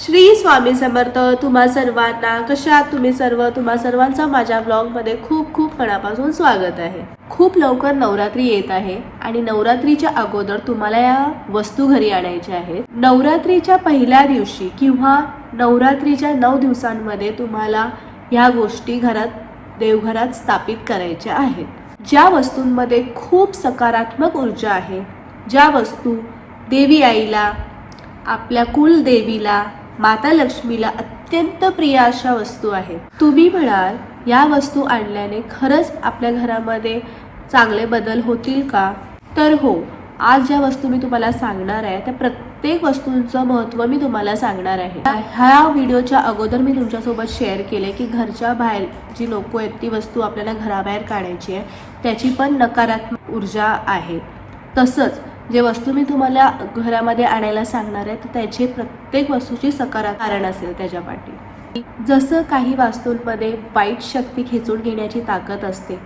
श्री स्वामी समर्थ तुम्हा सर्वांना कशा आहात तुम्ही सर्व तुम्हा सर्वांचं माझ्या ब्लॉगमध्ये खूप खूप मनापासून स्वागत आहे. खूप लवकर नवरात्री येत आहे आणि नवरात्रीच्या अगोदर तुम्हाला या वस्तू घरी आणायच्या आहेत. नवरात्रीच्या पहिल्या दिवशी किंवा नवरात्रीच्या नऊ दिवसांमध्ये तुम्हाला ह्या गोष्टी घरात देवघरात स्थापित करायच्या आहेत. ज्या वस्तूंमध्ये खूप सकारात्मक ऊर्जा आहे ज्या वस्तू देवी आईला आपल्या कुलदेवीला माता लक्ष्मीला अत्यंत प्रिय अशा वस्तू आहेत. तुम्ही म्हणाल या वस्तू आणल्याने खरंच आपल्या घरामध्ये चांगले बदल होतील का? तर हो आज ज्या वस्तू मी तुम्हाला सांगणार आहे त्या प्रत्येक वस्तूंचं महत्त्व मी तुम्हाला सांगणार आहे. ह्या व्हिडिओच्या अगोदर मी तुमच्यासोबत शेअर केले की घरच्या बाहेर जी लोक आहेत ती वस्तू आपल्याला घराबाहेर काढायची आहे त्याची पण नकारात्मक ऊर्जा आहे. तसंच जे वस्तू मी तुम्हाला घरामध्ये आणायला सांगणार आहे तर त्याची प्रत्येक वस्तूची सकारात्मक कारण असेल त्याच्या पाठी. जसं काही वास्तूंमध्ये वाईट शक्ती खेचून घेण्याची ताकद असते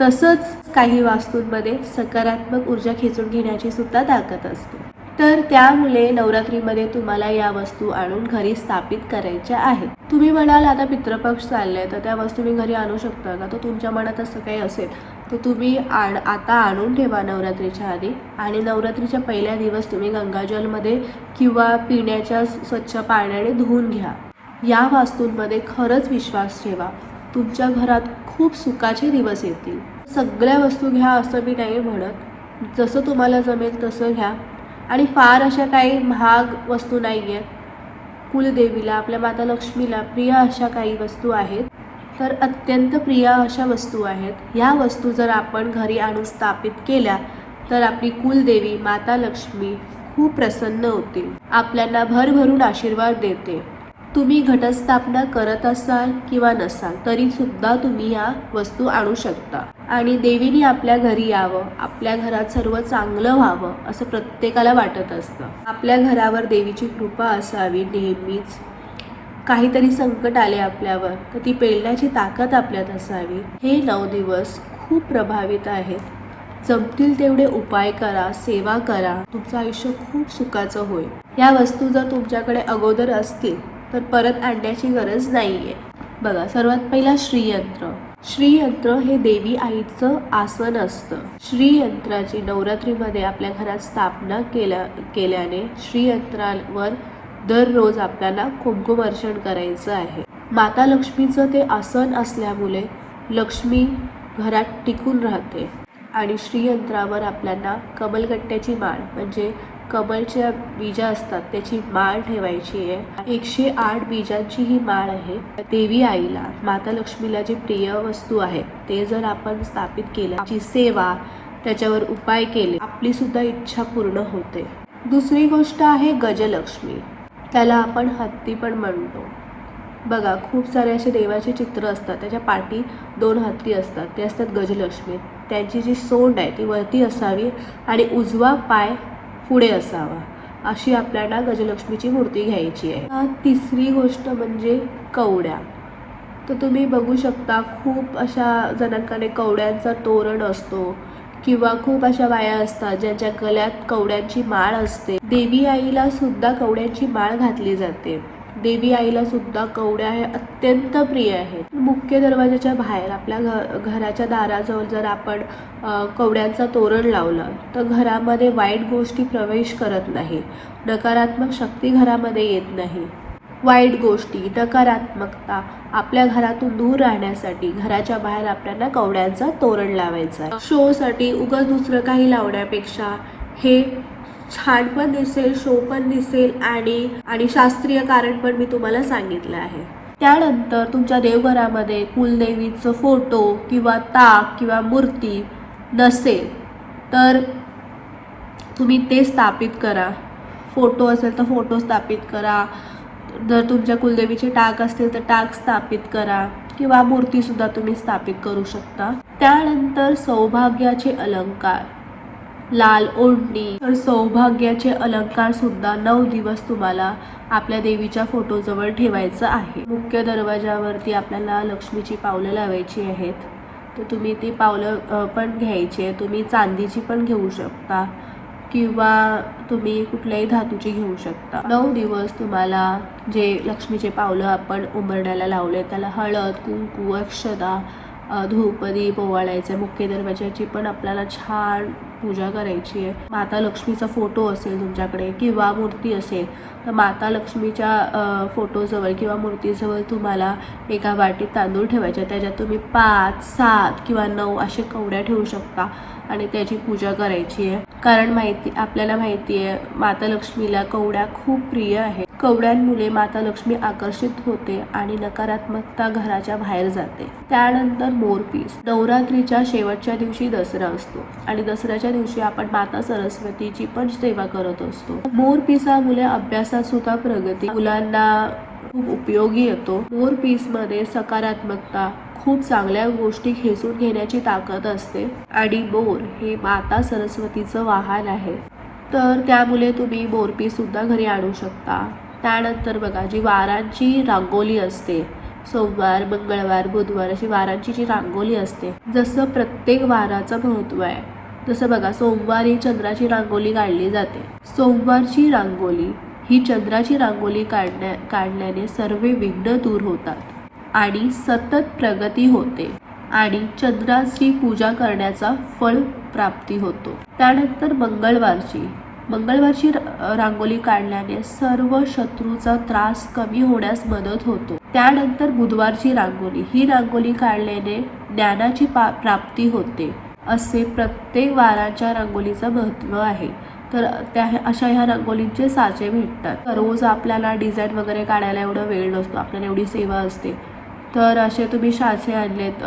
तसंच काही वास्तूंमध्ये सकारात्मक ऊर्जा खेचून घेण्याची सुद्धा ताकद असते. तर त्यामुळे नवरात्रीमध्ये तुम्हाला या वस्तू आणून घरी स्थापित करायच्या आहेत. तुम्ही म्हणाल आता पितृपक्ष चाललाय तर त्या वस्तू मी घरी आणू शकता का? तर तुमच्या मनात असं काही असेल तर तुम्ही आण आता आणून ठेवा नवरात्रीच्या आधी. आणि नवरात्रीच्या पहिल्या दिवस तुम्ही गंगाजलमध्ये किंवा पिण्याच्या स्वच्छ पाण्याने धुवून घ्या. या वास्तूंमध्ये खरंच विश्वास ठेवा. तुमच्या घरात खूप सुखाचे दिवस येतील. सगळ्या वस्तू घ्या असं मी नाही म्हणत. जसं तुम्हाला जमेल तसं घ्या. आणि फार अशा काही महाग वस्तू नाही आहेत कुलदेवीला आपल्या माता लक्ष्मीला प्रिय अशा काही वस्तू आहेत. तर अत्यंत प्रिय अशा वस्तू आहेत. ह्या वस्तू जर आपण घरी आणून स्थापित केल्या तर आपली कुलदेवी माता लक्ष्मी खूप प्रसन्न होतील. आपल्याला भरभरून आशीर्वाद देते. तुम्ही घटस्थापना करत असाल किंवा नसाल तरी सुद्धा तुम्ही या वस्तू आणू शकता. आणि देवीने आपल्या घरी यावं आपल्या घरात सर्व चांगलं व्हावं असं प्रत्येकाला वाटत असतं. आपल्या घरावर देवीची कृपा असावी नेहमीच. काहीतरी संकट आले आपल्यावर तर ती पेलण्याची ताकद आपल्यात असावी. हे नऊ दिवस खूप प्रभावित आहेत. जमतील तेवढे उपाय करा सेवा करा. तुमचं आयुष्य खूप सुखाचं होईल. या वस्तू जर तुमच्याकडे अगोदर असतील तर परत आणण्याची गरज नाही आहे बघा सर्वात पहिला श्रीयंत्र. श्रीयंत्र हे देवी आईचं आसन असतं. श्रीयंत्राची नवरात्रीमध्ये आपल्या घरात स्थापना केल्या केल्याने श्रीयंत्रावर दररोज आपल्याला कुमकुम अर्चन करायचं आहे. माता लक्ष्मीचं ते आसन असल्यामुळे लक्ष्मी घरात टिकून राहते आणि श्रीयंत्रावर आपल्याला कमलगट्ट्याची माळ म्हणजे कमलच्या बीजा असतात त्याची माळ ठेवायची आहे. एकशे आठ बीजांची ही माळ आहे. देवी आईला माता लक्ष्मीला जी प्रिय वस्तू आहेत ते जर आपण स्थापित केलं जी सेवा त्याच्यावर उपाय केले आपली सुद्धा इच्छा पूर्ण होते. दुसरी गोष्ट आहे गजलक्ष्मी. त्याला आपण हत्ती पण म्हणतो. बघा खूप सारे असे देवाचे चित्र असतात. त्याच्या पाठी दोन हत्ती असतात. ते असतात गजलक्ष्मी. त्यांची जी सोंड आहे ती वरती असावी आणि उजवा पाय पुढे असावा. अशी आपल्याला गजलक्ष्मीची मूर्ती घ्यायची आहे. तिसरी गोष्ट म्हणजे कवड्या. तर तुम्ही बघू शकता खूप अशा जणांकडे कवड्यांचा तोरण असतो. किंवा खूप अशा बाया असतात ज्यांच्या गळ्यात कवड्यांची माळ असते. देवी आईला सुद्धा कवड्यांची माळ घातली जाते. देवी आईला सुद्धा कवड्या हे अत्यंत प्रिय आहेत. मुख्य दरवाजाच्या बाहेर आपल्या घ घराच्या दाराजवळ जर आपण कवड्यांचा तोरण लावलं तर घरामध्ये वाईट गोष्टी प्रवेश करत नाही. नकारात्मक शक्ती घरामध्ये येत नाही. वाईट गोष्टी नकारात्मकता आपल्या घरातून दूर राहण्यासाठी घराच्या बाहेर आपल्याला कवड्यांचं तोरण लावायचं आहे. शोसाठी उगाच दुसरं काही लावण्यापेक्षा हे छान पण दिसेल शो पण दिसेल आणि आणि शास्त्रीय कारण पण मी तुम्हाला सांगितलं आहे. त्यानंतर तुमच्या देवघरामध्ये कुलदेवीचं फोटो किंवा ताक किंवा मूर्ती नसेल तर तुम्ही ते स्थापित करा. फोटो असेल तर फोटो स्थापित करा. जर तुमच्या कुलदेवीचे टाक असतील तर टाक स्थापित करा. किंवा मूर्तीसुद्धा तुम्ही स्थापित करू शकता. त्यानंतर सौभाग्याचे अलंकार. लाल ओढणी. तर सौभाग्याचे अलंकार सुद्धा नऊ दिवस तुम्हाला आपल्या देवीच्या फोटोजवळ ठेवायचं आहे. मुख्य दरवाजावरती आपल्याला लक्ष्मीची पावलं लावायची आहेत. तर तुम्ही ती पावलं पण घ्यायची आहे तुम्ही चांदीची पण घेऊ शकता. किंवा तुम्ही कुठल्याही धातूची घेऊ शकता. नऊ दिवस तुम्हाला जे लक्ष्मीचे पावलं आपण उमरण्याला लावले त्याला हळद कुंकू अक्षदा धोपदी पोवाळायचं आहे मुख्य दरवाजाची पण आपल्याला छान पूजा करायची आहे. माता लक्ष्मीचा फोटो असेल तुमच्याकडे किंवा मूर्ती असेल तर माता लक्ष्मीच्या फोटोजवळ किंवा मूर्तीजवळ तुम्हाला एका वाटीत तांदूळ ठेवायचे त्याच्यात तुम्ही पाच सात किंवा नऊ असे कवड्या ठेवू शकता आणि त्याची पूजा करायची आहे. कारण माहिती आपल्याला माहिती आहे माता लक्ष्मीला कवड्या खूप प्रिय आहे कवड्यांमुळे माता लक्ष्मी आकर्षित होते आणि नकारात्मकता घराच्या बाहेर जाते. त्यानंतर मोरपीस. नवरात्रीच्या शेवटच्या दिवशी दसरा असतो आणि दसऱ्याच्या दिवशी आपण माता सरस्वतीची पण सेवा करत असतो. मोरपिसामुळे अभ्यासात सुद्धा प्रगती. मुलांना खूप उपयोगी येतो. मोरपीसमध्ये सकारात्मकता खूप चांगल्या गोष्टी खेचून घेण्याची ताकद असते आणि मोर हे माता सरस्वतीचं वाहन आहे. तर त्यामुळे तुम्ही मोरपीस सुद्धा घरी आणू शकता. त्यानंतर बघा जी वारांची रांगोली असते सोमवार मंगळवार बुधवार अशी वारांची जी रांगोळी असते जसं प्रत्येक वाराचं महत्त्व आहे. जसं बघा सोमवारी चंद्राची रांगोळी काढली जाते. सोमवारची रांगोळी ही चंद्राची रांगोळी काढण्या काढल्याने सर्व विघ्न दूर होतात आणि सतत प्रगती होते आणि चंद्राची पूजा करण्याचा फळ प्राप्ती होतो. त्यानंतर मंगळवारची मंगळवारची रांगोली काढल्याने सर्व शत्रूचा त्रास कमी होण्यास मदत होतो. त्यानंतर बुधवारची रांगोळी. ही रांगोळी काढल्याने ज्ञानाची पा प्राप्ती होते असे प्रत्येक वाराच्या रांगोळीचं महत्त्व आहे. तर त्या अशा ह्या रांगोळींचे साचे भेटतात. रोज आपल्याला डिझाईन वगैरे काढायला एवढा वेळ नसतो आपल्याला एवढी सेवा असते. तर असे तुम्ही साचे आणलेत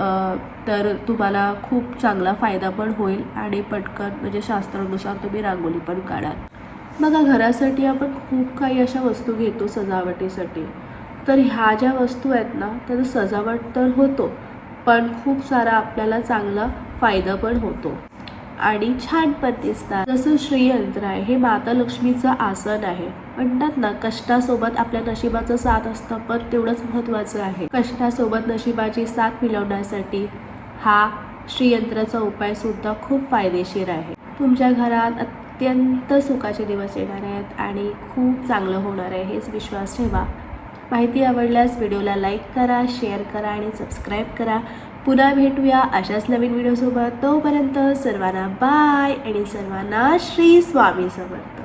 तर तुम्हाला खूप चांगला फायदा पण होईल आणि पटकन म्हणजे शास्त्रानुसार तुम्ही रांगोळी पण काढाल. बघा घरासाठी आपण खूप काही अशा वस्तू घेतो सजावटीसाठी. तर ह्या ज्या वस्तू आहेत ना त्याचा सजावट तर होतो पण खूप सारा आपल्याला चांगला फायदा पण होतो. आणि छान पण दिसतात जसं श्रीयंत्र आहे हे माता लक्ष्मीचं आसन आहे. म्हणतात ना कष्टासोबत आपल्या नशिबाचं साथ असतं पण तेवढंच महत्त्वाचं आहे. कष्टासोबत नशिबाची साथ मिळवण्यासाठी हा श्रीयंत्राचा उपाय सुद्धा खूप फायदेशीर आहे. तुमच्या घरात अत्यंत सुखाचे दिवस येणार आहेत आणि खूप चांगलं होणार आहे हेच विश्वास ठेवा. माहिती आवडल्यास व्हिडिओला लाईक करा शेअर करा आणि सबस्क्राईब करा. पुन्हा भेटूया अशाच नवीन व्हिडिओसोबत. तोपर्यंत सर्वांना बाय आणि सर्वांना श्री स्वामी समर्थ